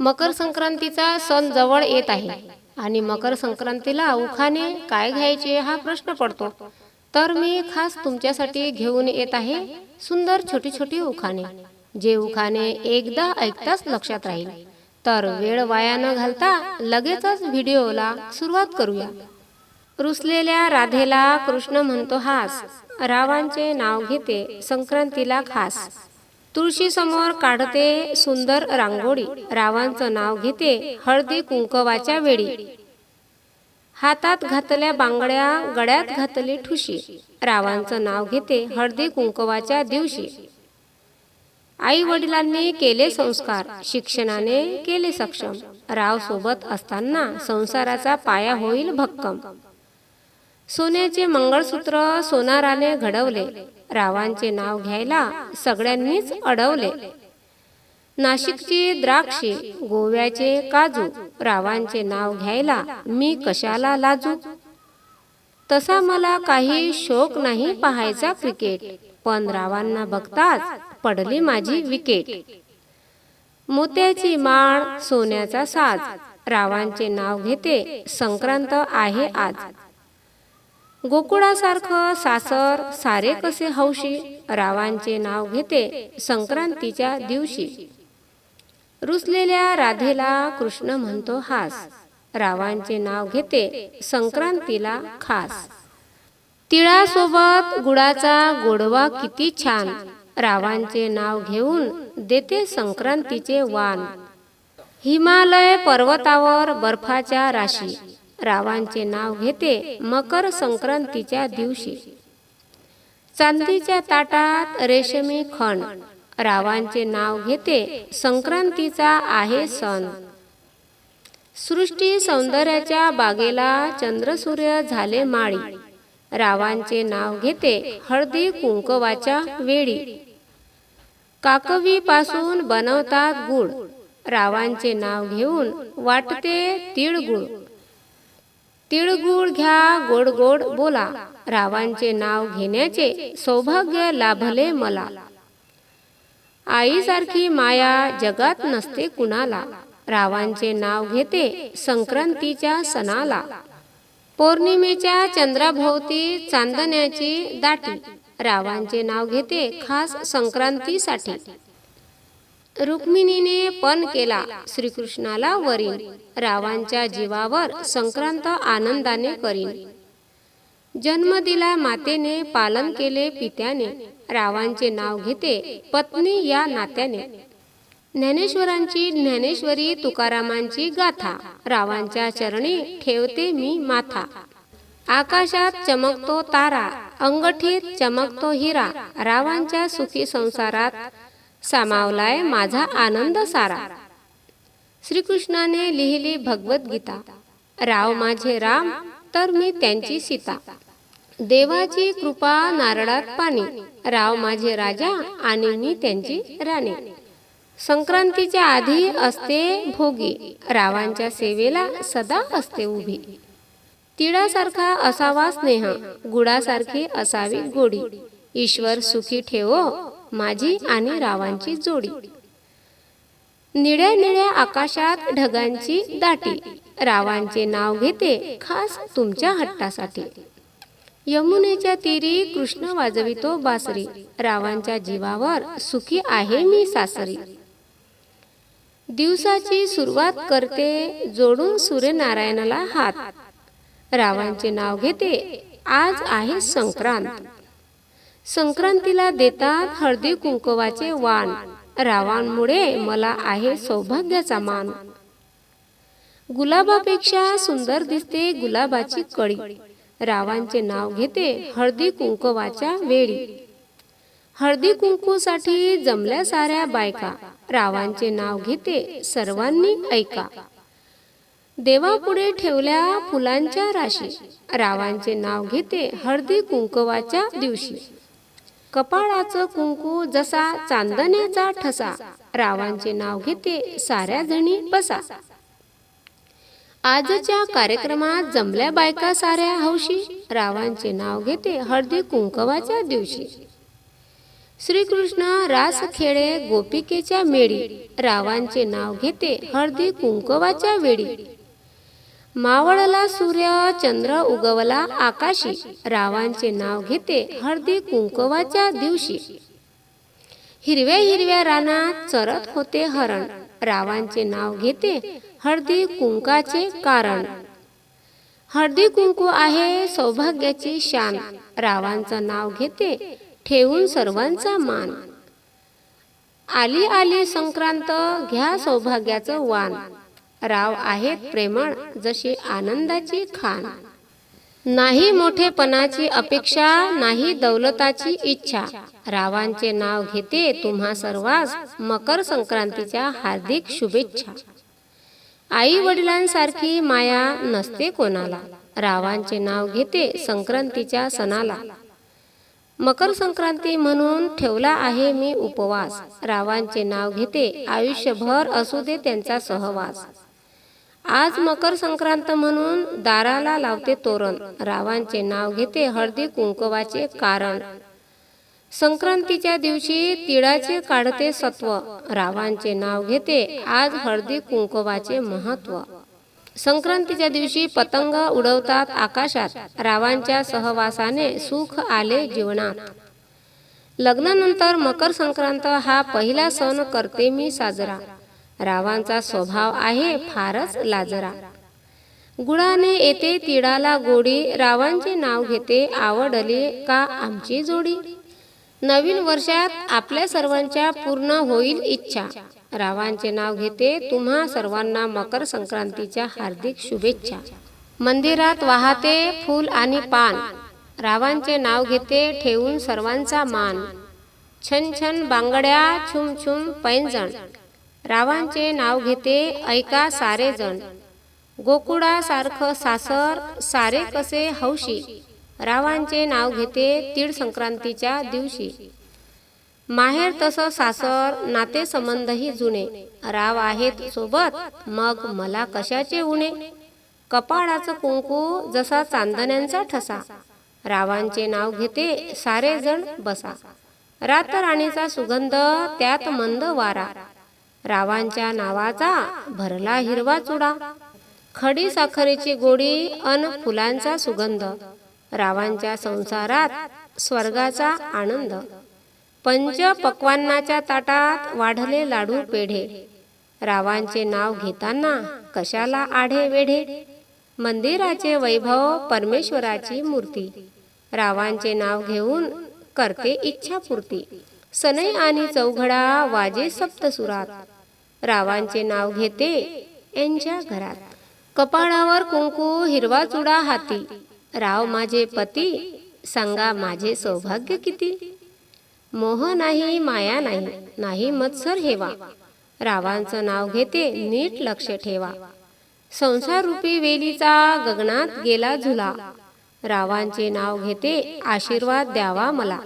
मकर संक्रांतीचा सण जवळ येत आहे आणि मकर संक्रांतीला उखाणे काय घ्यायचे हा प्रश्न पडतो. तर मी खास तुमच्यासाठी घेऊन येत आहे सुंदर छोटी छोटी उखाणे. जे उखाणे एकदा ऐकताच लक्षात राहील. तर वेळ वाया न घालता लगेचच व्हिडिओला सुरुवात करूया. रुसलेल्या राधेला कृष्ण म्हणतो हास. रावांचे नाव घेते संक्रांतीला खास. तुळशी समोर काढते सुंदर रांगोळी. रावांचं नाव घेते हळदी कुंकवाच्या वेळी. हातात घातल्या बांगड्या गळ्यात घातली ठुशी. रावांचं नाव घेते हळदी कुंकवाच्या दिवशी. आई वडिलांनी केले संस्कार शिक्षणाने केले सक्षम. राव सोबत असताना संसाराचा पाया होईल भक्कम. सोन्याचे मंगळसूत्र सोनाराने घडवले. रावांचे नाव घ्यायला सगळ्यांनीच अडवले. नाशिकची द्राक्षे गोव्याचे काजू रावांचे नाव घ्यायला मी कशाला लाजू? तसा मला काही शोक नाही पाहायचा क्रिकेट पण रावांना बघताच पडली माझी विकेट. मोत्याची माळ सोन्याचा साज रावांचे नाव घेते संक्रांत आहे आज. गोकुळासारखं सासर सारे कसे हौशी रावांचे नाव घेते संक्रांतीच्या दिवशी. रुसलेल्या राधेला कृष्ण म्हणतो हास रावांचे नाव घेते संक्रांतीला खास. तिळासोबत गुळाचा गोडवा किती छान रावांचे नाव घेऊन देते संक्रांतीचे वाण. हिमालय पर्वतावर बर्फाच्या राशी रावांचे नाव घेते मकर संक्रांतीच्या दिवशी. चांदीच्या ताटात रेशमी खण. रावांचे नाव घेते संक्रांतीचा आहे सण. सृष्टी सौंदर्याच्या बागेला चंद्रसूर्य झाले माळी. रावांचे नाव घेते हळदी कुंकवाच्या वेळी. काकवी पासून बनवतात गुळ. रावांचे नाव घेऊन वाटते तिळगुळ. तिळगुळ घ्या गोड गोड बोला. रावांचे नाव घेण्याचे सौभाग्य लाभले मला. आईसारखी माया जगात नसते कुणाला. रावांचे नाव घेते संक्रांतीच्या सणाला. पौर्णिमेच्या चंद्राभोवती चांदण्याची दाटी. रावांचे नाव घेते खास संक्रांतीसाठी. रुक्मिणीने पण केला श्रीकृष्णाला वरील रावांच्या जीवावर संक्रांत आनंदाने करीन. जन्म दिला मातेने पालन केले पित्याने रावांचे नाव घेते पत्नी या नात्याने. ज्ञानेश्वरांची ज्ञानेश्वरी तुकारामांची गाथा रावांच्या चरणी ठेवते मी माथा. आकाशात चमकतो तारा अंगठीत चमकतो हिरा रावांच्या सुखी संसारात सामावलाय माझा आनंद सारा. श्रीकृष्णाने लिहिली भगवद्गीता राव माझे राम तर मी त्यांची सीता. देवाची कृपा नारळात पाणी. राव माझे राजा आणि मी त्यांची राणी. संक्रांतीच्या आधी असते भोगी. रावांच्या सेवेला सदा असते उभी. तिळासारखा असावा स्नेह. गुडासारखी असावी गोडी. ईश्वर सुखी ठेवो माझी आणि रावांची जोडी. निळ्या निळ्या आकाशात ढगांची दाटी. रावांचे नाव घेते खास तुमच्या हट्टासाठी. यमुनेच्या तीरी कृष्ण वाजवितो बासरी. रावांच्या जीवावर सुखी आहे मी सासरी. दिवसाची सुरुवात करते जोडून सूर्यनारायणाला हात. रावांचे नाव घेते आज आहे संक्रांत. संक्रांतीला देतात हळदी कुंकवाचे वाण. रावांमुळे मला आहे सौभाग्याचा मान. गुलाबापेक्षा सुंदर दिसते गुलाबाची कळी. रावांचे नाव घेते हळदी कुंकवाच्या वेळी. हळदी कुंकूसाठी जमल्या साऱ्या बायका. रावांचे नाव घेते सर्वांनी ऐका. देवापुढे ठेवल्या फुलांच्या राशी. रावांचे नाव घेते हळदी कुंकवाच्या दिवशी. कपाळाचं कुंकू जसा चांदण्याचा ठसा रावांचे नाव घेते साऱ्या जणी बसा. आजच्या कार्यक्रमात जमल्या बायका साऱ्या हौशी रावांचे नाव घेते हळदी कुंकवाच्या दिवशी. श्रीकृष्ण रास खेळे गोपिकेच्या मेळी रावांचे नाव घेते हळदी कुंकवाच्या वेळी मावळला सूर्य चंद्र उगवला आकाशी. रावांचे नाव घेते हळदी कुंकवाच्या दिवशी. हिरव्या हिरव्या रानात चरत होते हरण. रावांचे नाव घेते हळदी कुंकाचे कारण. हळदी कुंकू आहे सौभाग्याची शान. रावांचं नाव घेते ठेवून सर्वांचा मान. आली आली संक्रांत घ्या सौभाग्याचं वान. राव आहेत प्रेमळ जशी आनंदाची खान. नाही मोठेपणाची अपेक्षा नाही दौलताची इच्छा. रावांचे नाव घेते तुम्हा सर्वांस मकर संक्रांतीच्या हार्दिक शुभेच्छा. आई वडिलांसारखी माया नसते कोणाला. रावांचे नाव घेते संक्रांतीच्या सणाला. मकर संक्रांती म्हणून ठेवला आहे मी उपवास. रावांचे नाव घेते आयुष्यभर असू दे त्यांचा सहवास. आज मकर संक्रांत म्हणून दाराला लावते तोरण. रावांचे नाव घेते हळदी कुंकवाचे कारण. संक्रांतीच्या दिवशी तिळाचे काढते सत्व. रावांचे नाव घेते आज हळदी कुंकवाचे महत्त्व. संक्रांतीच्या दिवशी पतंग उडवतात आकाशात. रावांच्या सहवासाने सुख आले जीवनात. लग्नानंतर मकर संक्रांत हा पहिला सण करते मी साजरा. रावांचा स्वभाव आहे फारच लाजरा. गुळाने येते तिळाला गोडी रावांचे नाव घेते आवडली का आमची जोडी? नवीन वर्षात आपल्या सर्वांच्या पूर्ण होईल इच्छा. रावांचे नाव घेते तुम्हा सर्वांना मकर संक्रांतीच्या हार्दिक शुभेच्छा. मंदिरात वाहते फूल आणि पान. रावांचे नाव घेते ठेवून सर्वांचा मान. छन छन बांगड्या छुम छुम पैंजण. रावांचे नाव घेते ऐका सारे जण गोकुळासारखं सासर सारे कसे हौशी. रावांचे नाव घेते तीळ संक्रांतीच्या दिवशी. माहेर तसं सासर नाते संबंधही जुने. राव आहेत सोबत मग मला कशाचे उणे कपाळाचं कुंकू जसा चांदण्यांचा ठसा. रावांचे नाव घेते सारे जण बसा. रातराणीचा सुगंध त्यात मंद वारा. रावांच्या नावाचा भरला हिरवा चुडा. खडी साखरेची गोडी अन फुलांचा सुगंध. रावांच्या संसारात स्वर्गाचा आनंद. पंच पक्वान्नाच्या ताटात वाढले लाडू पेढे. रावांचे नाव घेताना कशाला आढे वेढे? मंदिराचे वैभव परमेश्वराची मूर्ती. रावांचे नाव घेऊन करते इच्छापूर्ती. सनई आणि चौघडा वाजे सप्तसुरात. रावांचे नाव घेते यांच्या घरात. कपाळावर कुंकू हिरवा चुडा हाती. राव माझे पती सांगा माझे सौभाग्य किती? मोह नाही माया नाही नाही मत्सर हेवा. रावांचं नाव घेते नीट लक्ष ठेवा. संसार रूपी वेलीचा गगनात गेला झुला. रावांचे नाव घेते आशीर्वाद द्यावा मला.